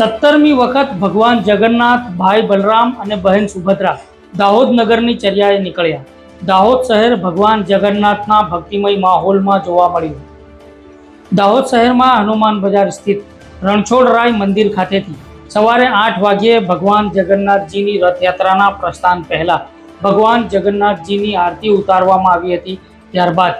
સત્તરમી વખત ભગવાન જગન્નાથ, ભાઈ બલરામ અને બહેન સુભદ્રા દાહોદ નગરની ચર્યાએ નીકળ્યા. દાહોદ શહેર ભગવાન જગન્નાથના ભક્તિમય માહોલમાં જોવા મળ્યું. દાહોદ શહેરમાં હનુમાન બજાર સ્થિત રણછોડરાય મંદિર ખાતેથી સવારે આઠ વાગ્યે ભગવાન જગન્નાથજીની રથયાત્રાના પ્રસ્થાન પહેલા ભગવાન જગન્નાથજીની આરતી ઉતારવામાં આવી હતી. ત્યારબાદ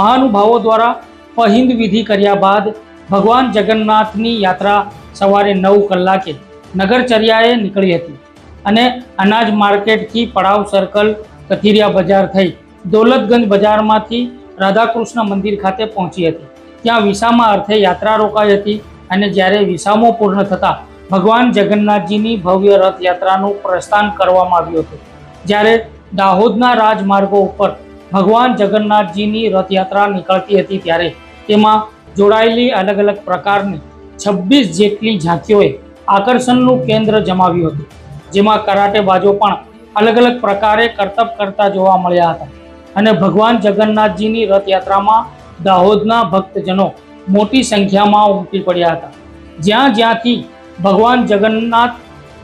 મહાનુભાવો દ્વારા પહિંદ વિધિ કર્યા બાદ ભગવાન જગન્નાથની યાત્રા સવારે નવ કલાકે નગરચર્યાએ નીકળી હતી અને અનાજ માર્કેટથી પડાવ સર્કલ, કથિરિયા બજાર થઈ દોલતગંજ બજારમાંથી રાધાકૃષ્ણ મંદિર ખાતે પહોંચી હતી. ત્યાં વિસામા અર્થે યાત્રા રોકાઈ હતી અને જ્યારે વિસામો પૂર્ણ થતાં ભગવાન જગન્નાથજીની ભવ્ય રથયાત્રાનું પ્રસ્થાન કરવામાં આવ્યું હતું. જ્યારે દાહોદના રાજમાર્ગો ઉપર ભગવાન જગન્નાથજીની રથયાત્રા નીકળતી હતી ત્યારે તેમાં જોડાયેલી અલગ અલગ પ્રકારની છવ્વીસ જેટલી ઝાંખીઓએ આકર્ષણનું કેન્દ્ર જમાવ્યું હતું, જેમાં કરાટેબાજો પણ અલગ અલગ પ્રકારે કરતબ કરતા જોવા મળ્યા હતા. અને ભગવાન જગન્નાથજીની રથયાત્રામાં દાહોદના ભક્તજનો મોટી સંખ્યામાં ઉમટી પડ્યા હતા. જ્યાં જ્યાંથી ભગવાન જગન્નાથ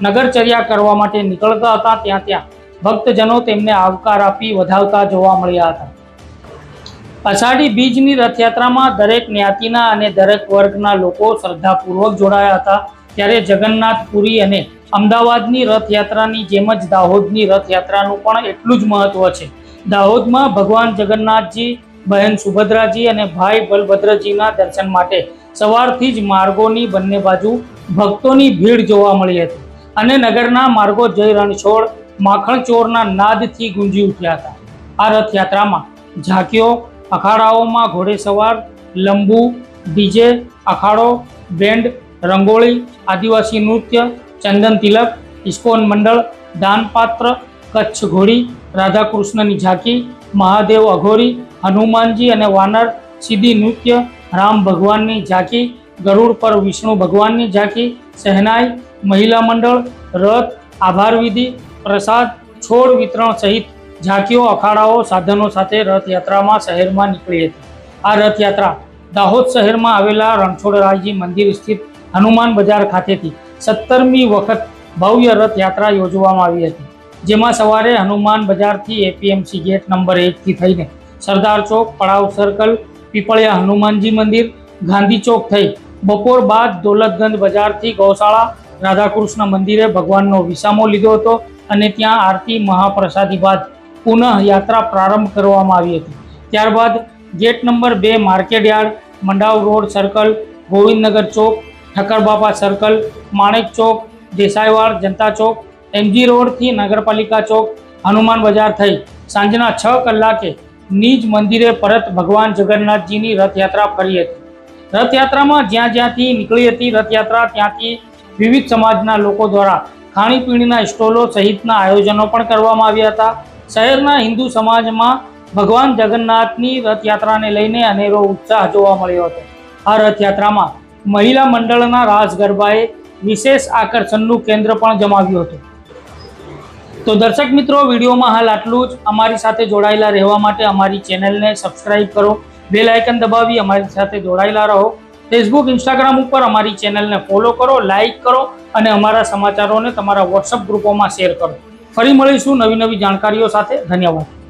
નગરચર્યા કરવા માટે નીકળતા હતા, ત્યાં ત્યાં ભક્તજનો તેમને આવકાર આપી વધાવતા જોવા મળ્યા હતા. અષાઢી બીજની રથયાત્રામાં દરેક જ્ઞાતિના અને દરેક વર્ગના લોકો શ્રદ્ધાપૂર્વક જોડાયા હતા. ત્યારે જગન્નાથપુરી અને અમદાવાદની રથયાત્રાની જેમ જ દાહોદની રથયાત્રાનું પણ એટલું જ મહત્વ છે. દાહોદમાં ભગવાન જગન્નાથજી, બહેન સુભદ્રાજી અને ભાઈ બલભદ્રજીના દર્શન માટે સવારથી જ માર્ગોની બંને બાજુ ભક્તોની ભીડ જોવા મળી હતી અને નગરના માર્ગો જય રણછોડ, માખણચોરના નાદથી ગુંજી ઉઠ્યા હતા. આ રથયાત્રામાં ઝાંકીઓ અખાડાઓમાં ઘોડેસવાર, લંબુ, ડીજે, અખાડો, બેન્ડ, રંગોળી, આદિવાસી નૃત્ય, ચંદન તિલક, ઇસ્કોન મંડળ, દાનપાત્ર, કચ્છ ઘોડી, રાધાકૃષ્ણની ઝાંકી મહાદેવ અઘોરી, હનુમાનજી અને વાનર સીધી નૃત્ય, રામ ભગવાનની ઝાંકી ગરુડ પર વિષ્ણુ ભગવાનની ઝાંકી શહેનાઈ, મહિલા મંડળ, રથ, આભાર વિધિ, પ્રસાદ, છોડ વિતરણ સહિત ઝાંકીઓ અખાડાઓ સાધનો સાથે રથયાત્રામાં શહેરમાં નીકળી હતી. આ રથયાત્રા દાહોદ શહેરમાં આવેલા રણછોડરાયજી મંદિર સ્થિત હનુમાન બજાર ખાતેથી સત્તરમી વખત ભવ્ય રથયાત્રા યોજવામાં આવી હતી, જેમાં સવારે હનુમાન બજારથી એપીએમસી ગેટ નંબર એકથી થઈને સરદાર ચોક, પડાવ સર્કલ પીપળિયા હનુમાનજી મંદિર, ગાંધી ચોક થઈ બપોર બાદ દોલતગંજ બજારથી ગૌશાળા, રાધાકૃષ્ણ મંદિરે ભગવાનનો વિસામો લીધો હતો અને ત્યાં આરતી મહાપ્રસાદી બાદ પુનઃ યાત્રા પ્રારંભ કરવામાં આવી હતી. ત્યારબાદ ગેટ નંબર બે market yard Mandav road circle, Govindnagar Chowk, Thakkarbapa circle, Manek Chowk, Desaiwad, Janata Chowk, MG રોડથી નગરપાલિકા ચોક, હનુમાન બજાર થઈ. સાંજના છ કલાકે નિજ મંદિરે પરત ભગવાન જગન્નાથજીની રથયાત્રા ફરી હતી. રથયાત્રામાં જ્યાં જ્યાંથી નીકળી હતી રથયાત્રા, ત્યાંથી વિવિધ સમાજના લોકો દ્વારા ખાણીપીણીના સ્ટોલો સહિતના આયોજનો પણ કરવામાં આવ્યા હતા. શહેરના હિન્દુ સમાજમાં ભગવાન જગન્નાથની રથયાત્રાને લઈને અનેરો ઉત્સાહ જોવા મળ્યો હતો. આ રથયાત્રામાં મહિલા મંડળના રાસ ગરબાએ વિશેષ આકર્ષણનું કેન્દ્ર પણ જમાવ્યું હતું. તો દર્શક મિત્રો, વિડીયોમાં હાલ આટલું જ. અમારી સાથે જોડાયેલા રહેવા માટે અમારી ચેનલને સબસ્ક્રાઇબ કરો, બેલ આઇકન દબાવી અમારી સાથે જોડાયેલા રહો. ફેસબુક, ઇન્સ્ટાગ્રામ ઉપર અમારી ચેનલને ફોલો કરો, લાઇક કરો અને અમારા સમાચારોને તમારા વોટ્સઅપ ગ્રુપોમાં શેર કરો. ફરી મળીશું નવી નવી જાણકારીઓ સાથે. ધન્યવાદ.